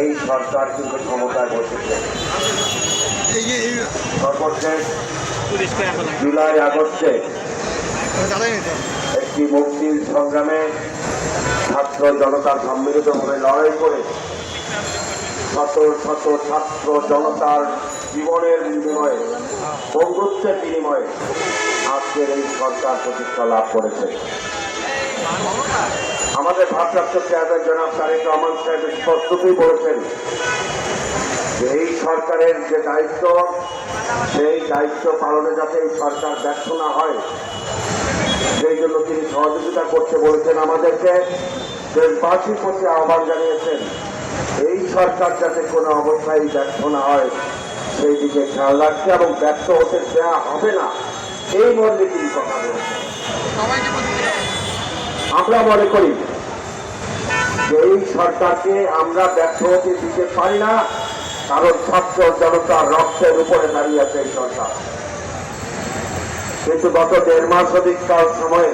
এই সরকার কিন্তু ক্ষমতায় বসেছে। সর্বশেষ জুলাই আগস্টে একটি মুক্তির সংগ্রামে ছাত্র জনতার সম্মিলিতভাবে লড়াই করে শত শত ছাত্র জনতার জীবনের বিনিময়ে, বন্ধুত্বের বিনিময়ে আজকের এই সরকার প্রতিষ্ঠা লাভ করেছে। আমাদের ভারপ্রাপ্ত চেয়ারম্যান জনাব তারেক রহমান সাহেব স্পষ্টতই বলেছেন যে এই সরকারের যে দায়িত্ব, সেই দায়িত্ব পালনে যাতে এই সরকার ব্যর্থ না হয়, সেই জন্য তিনি সহযোগিতা করতে বলেছেন আমাদেরকে। দেশবাসীর প্রতি আহ্বান জানিয়েছেন, এই সরকার যাতে কোনো অবস্থায় ব্যর্থ না হয়, সেই দিকে খেয়াল রাখতে এবং ব্যর্থ হতে দেওয়া হবে না। এই মর্মে তিনি কথা বলেছেন। আমরা মনে করি এই সরকারকে আমরা ব্যর্থ হতে দিতে পারি না, কারণ ছাত্র জনতার রক্তের উপরে দাঁড়িয়ে আছে এই সরকার। কিন্তু গত দেড় মাস অধিক কাল সময়ে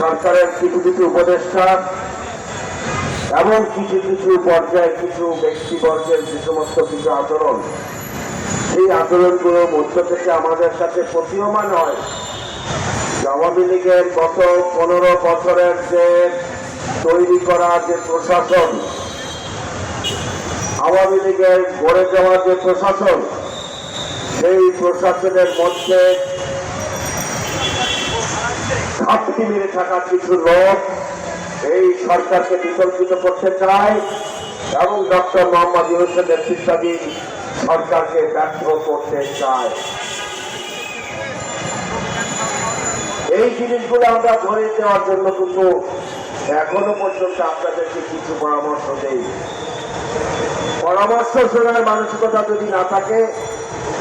সরকারের কিছু কিছু উপদেষ্টা এবং কিছু কিছু পর্যায়ে কিছু ব্যক্তিবর্গের যে সমস্ত কিছু আচরণ, সেই আচরণগুলোর মধ্য থেকে আমাদের কাছে প্রতীয়মান হয়। আওয়ামী লীগের গত পনেরো বছরের যে তৈরি করা যে প্রশাসন, আওয়ামী লীগের গড়ে যাওয়া যে প্রশাসন, সেই প্রশাসনের মধ্যে ঘাটতি মেরে থাকা কিছু লোক এই সরকারকে বিতর্কিত করতে চায় এবং ডক্টর মোহাম্মদ ইউনুসের নেতৃত্বাধীন সরকারকে ব্যর্থ করতে চায়। এই জিনিসগুলো আমরা ধরে দেওয়ার জন্য কিন্তু এখনও পর্যন্ত আপনাদেরকে কিছু পরামর্শ দেই। পরামর্শ শোনার মানসিকতা যদি না থাকে,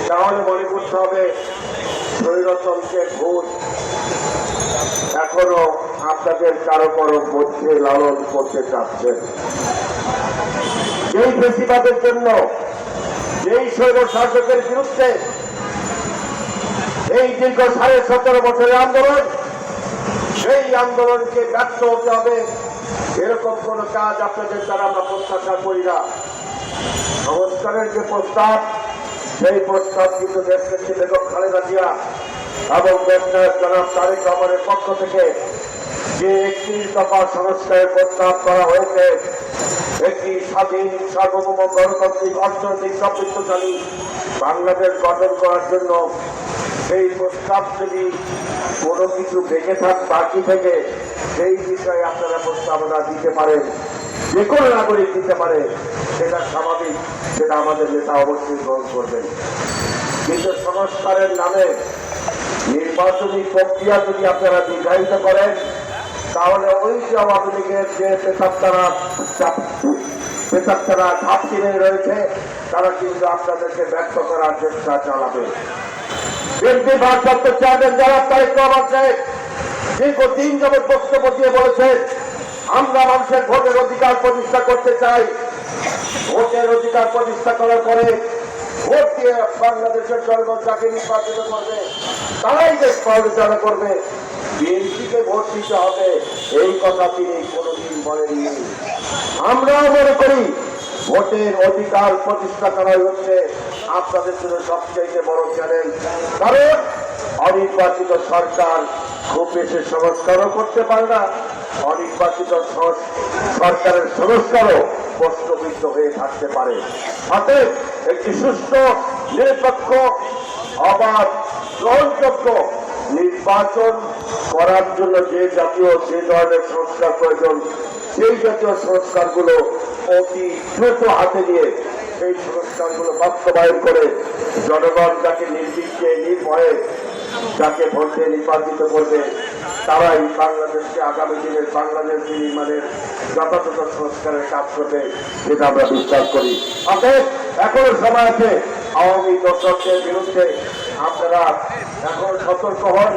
তাহলে মনে করতে হবে স্বৈরতন্ত্রের ভূত এখনও আপনাদের কারও কারও মধ্যে লালন করতে চাচ্ছেন। যেই বেশিবাদের জন্য, যেই স্বৈর শাসকের বিরুদ্ধে, এই দীর্ঘ সাড়ে সতেরো বছরের আন্দোলন সেই আন্দোলনকে ব্যর্থ হতে হবে। এরকম কোন কাজ আপনাদের দ্বারা আমরা প্রত্যাশা করি না। সংস্কারের যে প্রস্তাব, সেই প্রস্তাব কিন্তু দেশকে বেগম খালেদা জিয়া এবং দেশনায়ক জনাব তারেক রহমানের পক্ষ থেকে যে একত্রিশ দফা সংস্কারের প্রস্তাব করা হয়েছে, একটি স্বাধীন, সার্বভৌম গণতান্ত্রিক, অর্থনৈতিক সমৃদ্ধশালী বাংলাদেশ গঠন করার জন্য সেই প্রস্তাব যদি কোনো কিছু বেঁচে থাক, বাকি থেকে সেই বিষয়ে আপনারা প্রস্তাবনা দিতে পারেন, যে কোনো নাগরিক দিতে পারে, সেটা স্বাভাবিক, সেটা আমাদের নেতা অবশ্যই গ্রহণ করবেন। কিন্তু সংস্কারের নামে নির্বাচনী প্রক্রিয়া যদি আপনারা দীর্ঘায়িত করেন, তাহলে ওই যে আওয়ামী লীগের যে পেশাবতারা পেশাবতারা কিনে রয়েছে, তারা কিন্তু আপনাদেরকে ব্যক্ত করার চেষ্টা চালাবে। বিএনপি ভারপ্রাপ্ত চেয়ারম্যান যারা তারেক রহমান সাহেব দীর্ঘদিন যাবৎ বক্তব্য দিয়ে বলেছেন, আমরা মানুষের ভোটের অধিকার প্রতিষ্ঠা করতে চাই। ভোটের অধিকার প্রতিষ্ঠা করার পরে ভোট দিয়ে বাংলাদেশের জনগণ যাকে নির্বাচিত করবে। তারাই দেশ পরিচালনা করবে। বিএনপিকে ভোট দিতে হবে, এই কথা তিনি কোনোদিন বলেননি। আমরাও মনে করি, ভোটের অধিকার প্রতিষ্ঠা করাই হচ্ছে আপনাদের জন্য সবচেয়ে বড় চ্যালেঞ্জ কারণ অনির্বাচিত সরকার খুব বেশি সংস্কারও করতে পারে না, অনির্বাচিত সরকারের সংস্কারও প্রশ্নবিদ্ধ হয়ে থাকতে পারে। অতএব একটি সুস্থ, নিরপেক্ষ, অবাধ, গ্রহণযোগ্য নির্বাচন করার জন্য যে জাতীয়, যে ধরনের সংস্কার প্রয়োজন, সেই জাতীয় সংস্কারগুলো অতি দ্রুত হাতে নিয়ে সেই সংস্কারগুলো বাস্তবায়ন করে জনগণ যাকে নির্বিঘ্নে, নির্ভয়ে, যাকে ভোট নির্বাচিত করবে, তারাই বাংলাদেশকে আগামী দিনের বাংলাদেশ নির্মাণের যথাযথ সংস্কারের কাজ করবে যেটা আমরা বিশ্বাস করি। অতএব এখনও সময় আছে, আওয়ামী দর্শকদের বিরুদ্ধে আপনারা এখন সতর্ক হন।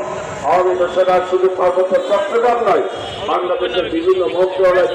আওয়ামী দর্শকরা শুধু পার্বত্য চট্টগ্রাম নয়, বাংলাদেশের বিভিন্ন মন্ত্রণালয়